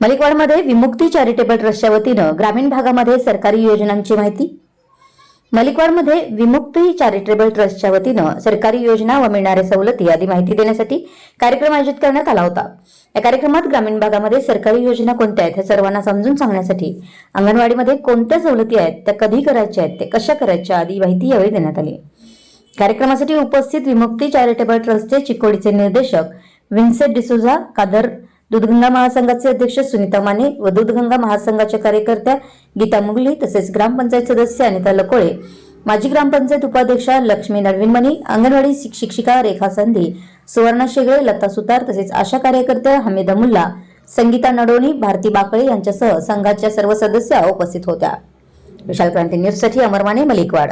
मलिकवाडमध्ये विमुक्ती charitable ट्रस्टच्या वतीनं ग्रामीण भागामध्ये सरकारी योजनांची माहिती. मलिकवाडमध्ये विमुक्ती चॅरिटेबल ट्रस्टच्या वतीनं सरकारी योजना व मिळणाऱ्या सवलती आदी माहिती देण्यासाठी कार्यक्रम आयोजित करण्यात आला होता. या कार्यक्रमात ग्रामीण भागामध्ये सरकारी योजना कोणत्या आहेत हे सर्वांना समजून सांगण्यासाठी अंगणवाडीमध्ये कोणत्या सवलती आहेत त्या कधी करायच्या आहेत ते कशा करायच्या आदी माहिती यावेळी देण्यात आली. कार्यक्रमासाठी उपस्थित विमुक्ती चॅरिटेबल ट्रस्टचे चिकोडीचे निर्देशक विन्सेट डिसोझा कादर दूधगंगा महासंघाचे अध्यक्ष सुनीता माने व दूधगंगा महासंघाच्या कार्यकर्त्या गीता मुगली तसेच ग्रामपंचायत सदस्य अनिता लकोळे माजी ग्रामपंचायत उपाध्यक्षा लक्ष्मी नरविनमणी अंगणवाडी शिक्षिका रेखा संधी सुवर्णा शेगळे लता सुतार तसेच आशा कार्यकर्त्या हमीदा मुल्ला संगीता नडोणी भारती बाकळे यांच्यासह संघाच्या सर्व सदस्या उपस्थित होत्या. विशाल क्रांती न्यूजसाठी अमरमाने मलिकवाड.